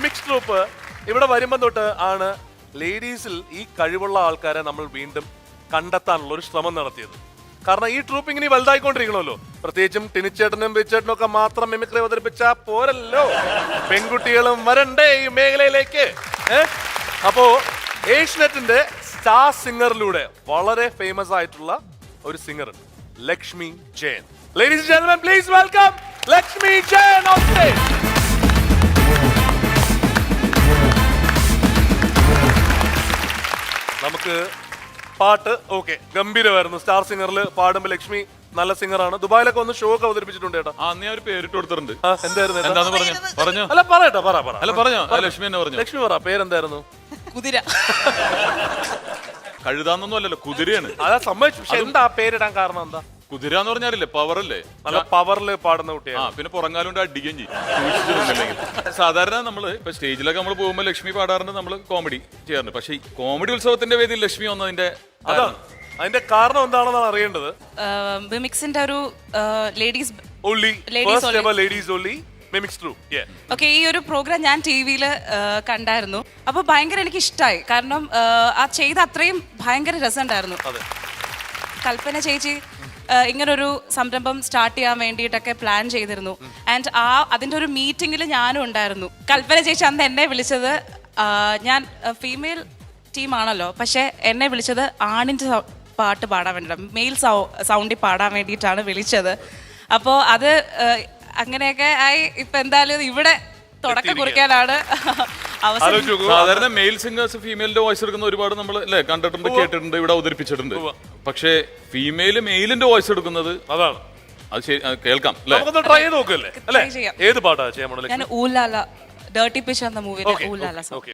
Mimics troupe ഇവിടെ വരുമ്പം തൊട്ട് ആണ് ലേഡീസിൽ ഈ കഴിവുള്ള ആൾക്കാരെ നമ്മൾ വീണ്ടും കണ്ടെത്താനുള്ള ഒരു ശ്രമം നടത്തിയത്. കാരണം ഈ ട്രൂപ്പ് ഇങ്ങനെ വലുതായിക്കൊണ്ടിരിക്കണമല്ലോ. പ്രത്യേകിച്ചും ടിനിച്ചേട്ടനും ബിച്ചേട്ടനും ഒക്കെ മാത്രം മിമിക്രി അവതരിപ്പിച്ച പോരല്ലോ. പെൺകുട്ടികളും വരണ്ടേ ഈ മേഖലയിലേക്ക്? അപ്പോ ഏഷ്യനെറ്റിന്റെ സ്റ്റാർ സിംഗറിലൂടെ വളരെ ഫേമസ് ആയിട്ടുള്ള ഒരു singer Lakshmi Jayan. Ladies please welcome Lakshmi Jayan on stage നമുക്ക് പാട്ട് ഓക്കെ ഗംഭീരമായിരുന്നു. സ്റ്റാർ സിംഗറിൽ പാടുമ്പോൾ ലക്ഷ്മി നല്ല സിംഗറാണ്. ദുബായിലൊക്കെ ഒന്ന് ഷോ ഒക്കെ അവതരിപ്പിച്ചിട്ടുണ്ട് ചേട്ടാ. ആ നീ ഒരു പേരിട്ട് കൊടുത്തിട്ടുണ്ട്. ആ, എന്തായിരുന്നു ഏട്ടാ? എന്താന്ന് പറഞ്ഞു? പറഞ്ഞോ? അല്ല കേട്ടോ പറ പറ. അല്ല പറഞ്ഞോ? ആ, ലക്ഷ്മി എന്നെ പറഞ്ഞു? ലക്ഷ്മി പറ പേരെന്തായിരുന്നു? കുതിര. കഴുതാന്നൊന്നും അല്ലല്ലോ കുതിരയാണ്. അതാ സമ്മതിച്ചു പക്ഷെ എന്താ ആ പേരിടാൻ കാരണം എന്താ? കുതിര എന്ന് പറഞ്ഞാലേ പവറല്ലേ നല്ല പവറിൽ പാടുന്ന ആ കുട്ടിയാണ് പിന്നെ പുറങ്ങാലുണ്ട് അടിക്കുകയും ചെയ്യും. സൂക്ഷിച്ചിട്ടുണ്ടെങ്കിൽ. സാധാരണ നമ്മൾ ഇപ്പൊ സ്റ്റേജിലൊക്കെ നമ്മൾ പോകുമ്പോൾ ലക്ഷ്മി പാടാറുണ്ട് നമ്മൾ കോമഡി ചെയ്യാറുണ്ട്. പക്ഷേ ഈ കോമഡി ഉത്സവത്തിന്റെ വേദിയിൽ ലക്ഷ്മി വന്നതിന്റെ അതാണ് അതിന്റെ കാരണം എന്താണെന്നാണ് അറിയേണ്ടത്? മിമിക്സിന്റെ ഒരു ladies only first. Ever ladies mimics true okay ഈ ഒരു പ്രോഗ്രാം ഞാൻ ടി വിയിൽ കണ്ടായിരുന്നു. അപ്പോൾ ഭയങ്കര എനിക്ക് ഇഷ്ടമായി കാരണം ആ, ആ ചെയ്ത അത്രയും ഭയങ്കര രസമുണ്ടായിരുന്നു. അതെ. കൽപ്പന ചേച്ചി ആ, ഇങ്ങനൊരു സംരംഭം സ്റ്റാർട്ട് ചെയ്യാൻ വേണ്ടിയിട്ടൊക്കെ പ്ലാൻ ചെയ്തിരുന്നു. ആൻഡ് ആ അതിന്റെ ഒരു മീറ്റിംഗിൽ ഞാനും ഉണ്ടായിരുന്നു. കൽപ്പന ചേച്ചി അന്ന് എന്നെ വിളിച്ചത് ഞാൻ ഫീമെയിൽ ടീമാണല്ലോ പക്ഷേ എന്നെ വിളിച്ചത് ആണിന്റെ പാട്ട് പാടാൻ വേണ്ടിയിട്ടാണ് മെയിൽ സൗ സൗണ്ടിൽ പാടാൻ വേണ്ടിയിട്ടാണ് വിളിച്ചത്. അപ്പോൾ അത് അങ്ങനെയൊക്കെ ആയി ഇപ്പം എന്തായാലും ഇവിടെ തുടക്കം കുറിക്കാനാണ് അവസരം. സാധാരണ മെയിൽ സിംഗേഴ്സ് ഫീമെയിലിന്റെ വോയിസ് എടുക്കുന്ന ഒരുപാട് നമ്മൾ അല്ലേ കണ്ടിട്ടുണ്ട് കേട്ടിട്ടുണ്ട് ഇവിടെ അവതരിപ്പിച്ചിട്ടുണ്ട്. പക്ഷേ ഫീമെയിൽ മെയിലിന്റെ വോയിസ് എടുക്കുന്നത് അതാണ്. അത് ശരി അത് കേൾക്കാം അല്ലേ? നമുക്കൊന്ന് ട്രൈ ചെയ്ത് നോക്കല്ലേ അല്ലേ? ചെയ്യാം. ഏത് പാട്ടാ ചെയ്യാൻ പോണ ഞാൻ ഊലാല ഡേർട്ടി പിച്ച് എന്ന മൂവിയിലെ ഓക്കെ ഊലാല സോങ് ഓക്കെ.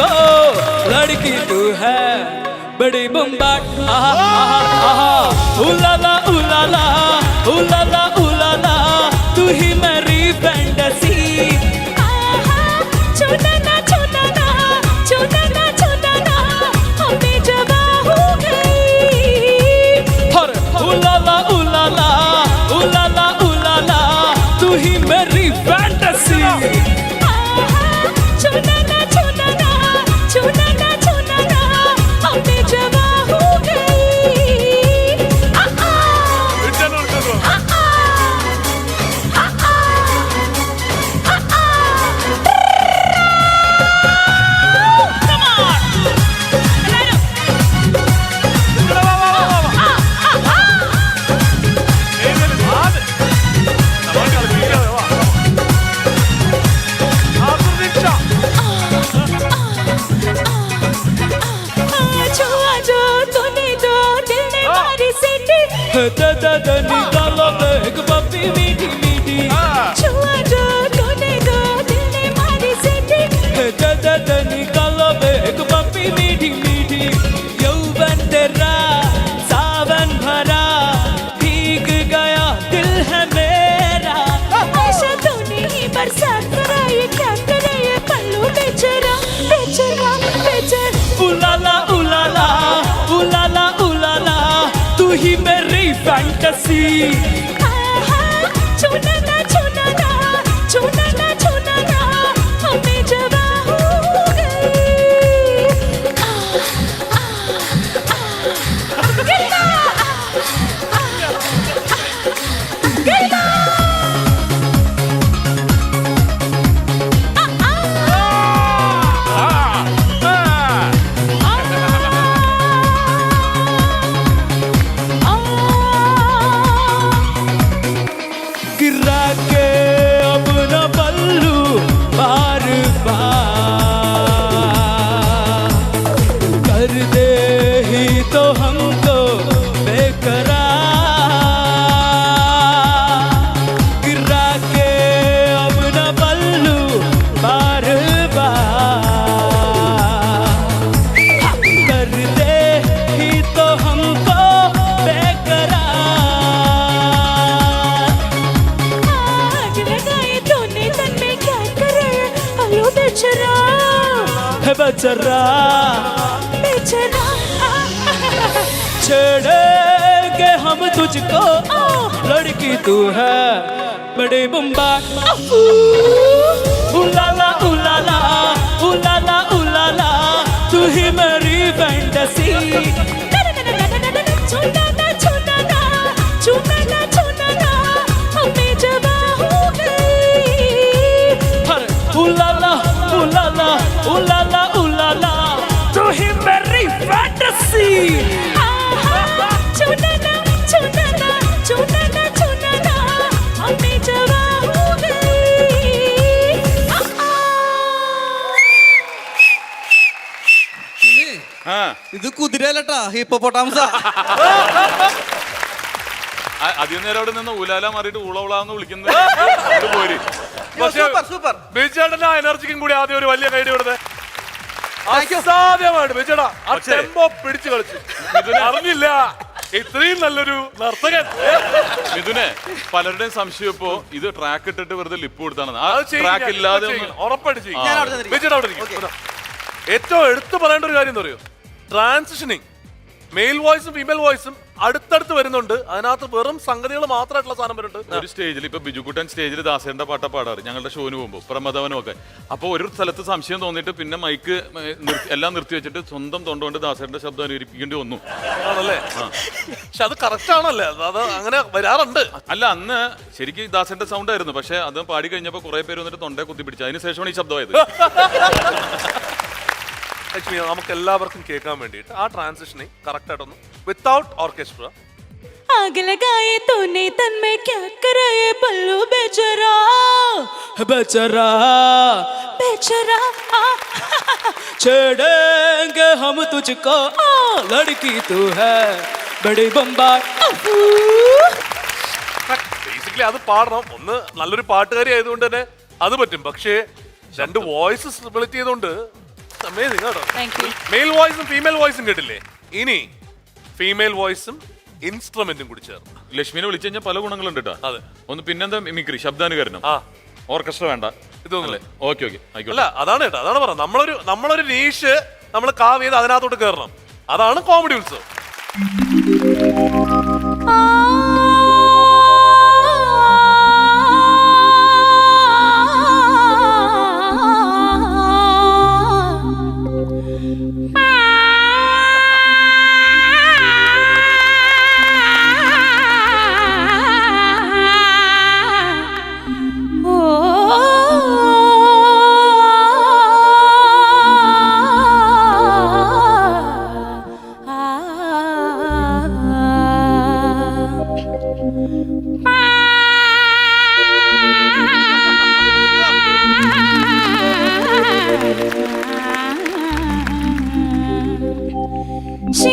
तुझको लड़की तू है, बड़ी बुम्बा आहा आहा आहा, उलाला उलाला उलाला उलाला, तू ही मेरी फैंटेसी छूना da da da ni da love beg ba bi ছুনা না ছুনা না ছুনা तो हमको बेकरार। गिरा के अब न पल्लू बार बार। कर दे ही तो हमको बेकरार। आग लगाए तूने तन में क्या करे? हेलो बेचारा। है बेचारा। बेचारा। छेड़ेंगे हम तुझको, लड़की तू है, बड़े बुम्बा। उलाला उलाला उलाला उलाला, तू ही मेरी फैंटेसी കുതിരയല്ലട്ടാ ഹിപ്പോപ്പൊട്ടാമസാ അ- അധികം നേരം അവിടെ നിന്ന് ഉലാല മാറിയിട്ട് ഉളവളാന്ന് വിളിക്കുന്നത് പോര്. പക്ഷേ സൂപ്പർ സൂപ്പർ ആ എനർജിക്കും കൂടി ആദ്യം ഒരു വലിയ കൈഡി കൊടുത്തേ അസാധ്യമാണ് ബിജുടാ ആ ടെമ്പോ പിടിച്ചു കളിച്ചു. അറിഞ്ഞില്ല. ഇത്രയും നല്ലൊരു നർത്തകൻ. മിഥുനെ പലരുടെയും സംശയം ഇപ്പോ ഇത് ട്രാക്ക് ഇട്ടിട്ട് വെറുതെ ലിപ്പ് കൊടുത്താണ് ആ ട്രാക്ക് ഇല്ലാതെ. ഇതാ. ഏറ്റവും എടുത്തു പറയേണ്ട ഒരു കാര്യം എന്താ അറിയോ? ട്രാൻസിഷനിങ് മെയിൽ വോയിസും ഫീമെയിൽ വോയിസും അടുത്തടുത്ത് വരുന്നുണ്ട്. അതിനകത്ത് വെറും സംഗതികൾ മാത്രമായിട്ടുള്ള സാധനം വരുന്നുണ്ട്. ഒരു സ്റ്റേജിൽ ഇപ്പൊ ബിജുക്കുട്ടൻ സ്റ്റേജിൽ ദാസേന്റെ പാട്ട പാടാറ്. ഞങ്ങളുടെ ഷോന് പോകുമ്പോൾ പ്രമദവനും ഒക്കെ അപ്പൊ ഒരു സ്ഥലത്ത് സംശയം തോന്നിയിട്ട് പിന്നെ മൈക്ക് എല്ലാം നിർത്തി വെച്ചിട്ട് സ്വന്തം തൊണ്ടുകൊണ്ട് ദാസേന്റെ ശബ്ദം അനുകരിപ്പിക്കേണ്ടി വന്നു. ആണല്ലേ? പക്ഷെ അത് കറക്റ്റ് ആണല്ലേ? അത് അങ്ങനെ വരാറുണ്ട്. അല്ല അന്ന് ശരിക്കും ദാസന്റെ സൗണ്ട് ആയിരുന്നു. പക്ഷെ അത് പാടി കഴിഞ്ഞപ്പോ കുറെ പേര് വന്നിട്ട് തൊണ്ടയെ കുത്തിപ്പിടിച്ചു. അതിനുശേഷമാണ് അതിന് ശേഷമാണ് ഈ ശബ്ദമായത്. ലക്ഷ്മി നമുക്ക് എല്ലാവർക്കും കേൾക്കാൻ വേണ്ടിയിട്ട് ആ ട്രാൻസിഷനിങ് കറക്റ്റ് ആയിട്ടൊന്ന് വിത്തൗട്ട് ഓർക്കസ്ട്ര आग लगाए तूने तन में क्या कराए पल्लू बेचारा बेचारा बेचारा आ, छेड़ेंगे हम तुझको लड़की तू है बड़ी बम्बा ബേസിക്കലി അത് പാടണം ഒന്ന് നല്ലൊരു പാട്ടുകാരി ആയതുകൊണ്ട് തന്നെ അത് പറ്റും പക്ഷേ രണ്ട് വോയിസ് സ്പ്ലിറ്റ് ചെയ്തുകൊണ്ട് അമേസിംഗ് കേട്ടോ. Thank you. മെയിൽ വോയിസും ഫീമെയിൽ വോയിസും കേട്ടില്ലേ? ഇനി ഫീമെയിൽ വോയിസും ഇൻസ്ട്രുമെന്റും കൂടി ചേർന്ന്. ലക്ഷ്മിനെ വിളിച്ചു കഴിഞ്ഞാൽ പല ഗുണങ്ങളുണ്ട് കേട്ടോ. അതെ. ഒന്ന് പിന്നെന്താ മിമിക്രി ശബ്ദാനുകരണം. ആ. ഓർക്കസ്ട്ര വേണ്ട. ഇതൊന്നല്ലേ ഓക്കെ ഓക്കെ അല്ല അതാണ് കേട്ടോ. അതാണ് പറഞ്ഞത്. നമ്മളൊരു നമ്മളൊരു നീഷ് നമ്മൾ കാവ് ചെയ്ത് അതിനകത്തോട്ട് കയറണം അതാണ് കോമഡി ഉത്സവം.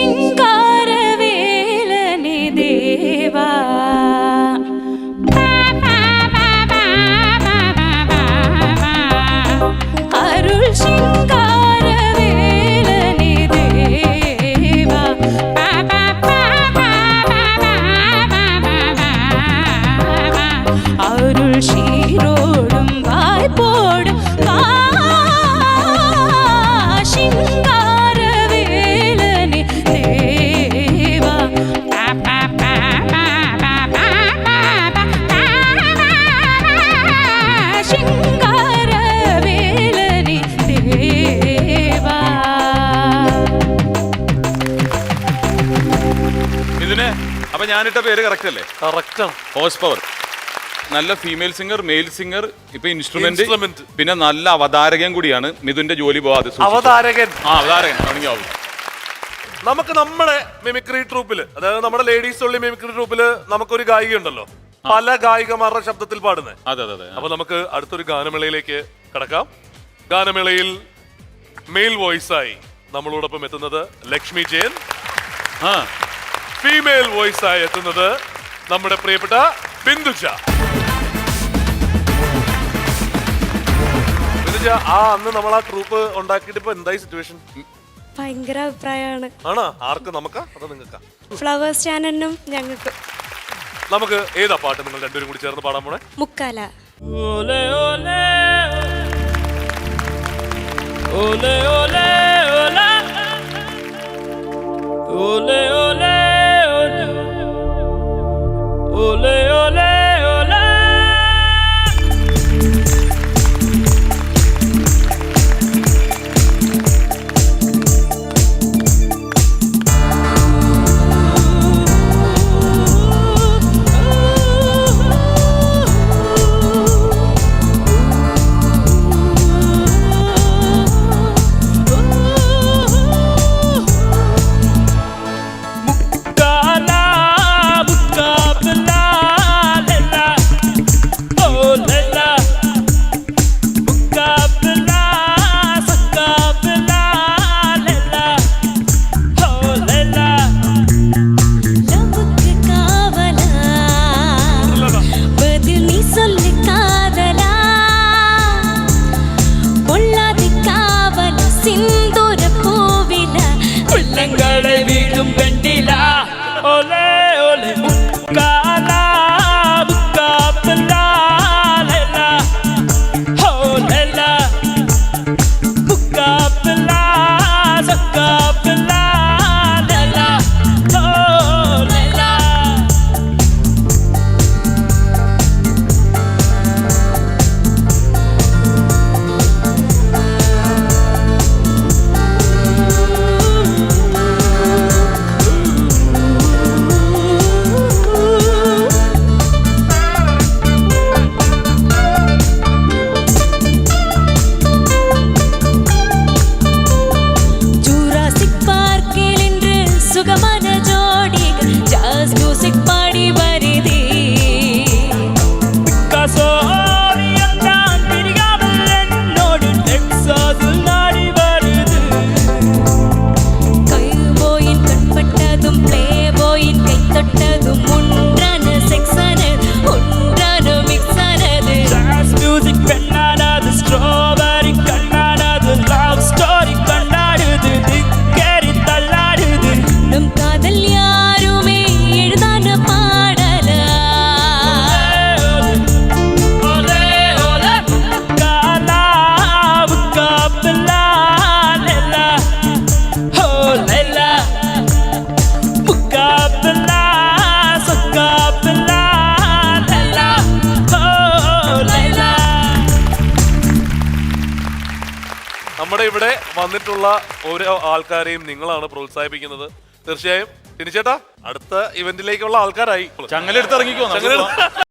watching ഞാനിട്ട പേര് കറക്റ്റ് അല്ലേ? കറക്റ്റാണ് ഹോസ് പവർ നല്ല ഫീമെയിൽ സിംഗർ മെയിൽ സിംഗർ ഇപ്പൊ ഇൻസ്ട്രുമെന്റ് Instrument. പിന്നെ നല്ല അവതാരകൻ കൂടിയാണ് മിഥുന്റെ ജോലി പോവാതെ സൂക്ഷിച്ചോ. അവതാരകൻ. ആ അവതാരകൻ ആവും നമുക്ക് നമ്മുടെ മിമിക്രി ട്രൂപ്പിൽ അതായത് നമ്മുടെ ലേഡീസ് ഉള്ളി മിമിക്രി ട്രൂപ്പിൽ നമുക്കൊരു ഗായിക ഉണ്ടല്ലോ. പല ഗായികമാരുടെ ശബ്ദത്തിൽ പാടുന്നത് അതെ അതെ അതെ. അപ്പൊ നമുക്ക് അടുത്തൊരു ഗാനമേളയിലേക്ക് കടക്കാം. ഗാനമേളയിൽ മെയിൽ വോയിസായി നമ്മളോടൊപ്പം എത്തുന്നത് ലക്ഷ്മി ജയൻ. ആ. ഫീമെയിൽ വോയിസ് ആയി എത്തുന്നത് നമ്മുടെ പ്രിയപ്പെട്ട ബിന്ദുജ. ബിന്ദുജ ആ അന്ന് നമ്മൾ ആ ട്രൂപ്പ് ഉണ്ടാക്കിയിട്ട് ഇപ്പൊ എന്തായി സിറ്റുവേഷൻ ഭയങ്കര അഭിപ്രായമാണ്. ആണോ? ആർക്ക്? നമുക്കാ? അതോ നിങ്ങൾക്ക്? ഫ്ലവേഴ്സ് ചാനലിനും ഞങ്ങൾക്ക്. നമുക്ക് ഏതാ പാട്ട്? നിങ്ങൾ രണ്ടുപേരും കൂടി ചേർന്ന് പാടാൻ പോണേ. മുക്കാല. ഓലേ ഓലേ. Ole ഇവിടെ വന്നിട്ടുള്ള ഓരോ ആൾക്കാരെയും നിങ്ങളാണ് പ്രോത്സാഹിപ്പിക്കുന്നത് തീർച്ചയായും ടിനിച്ചേട്ടാ അടുത്ത ഇവന്റിലേക്കുള്ള ആൾക്കാരായി ചങ്ങലെടുത്ത് ഇറങ്ങിക്കോ ചങ്ങലെടുത്ത്.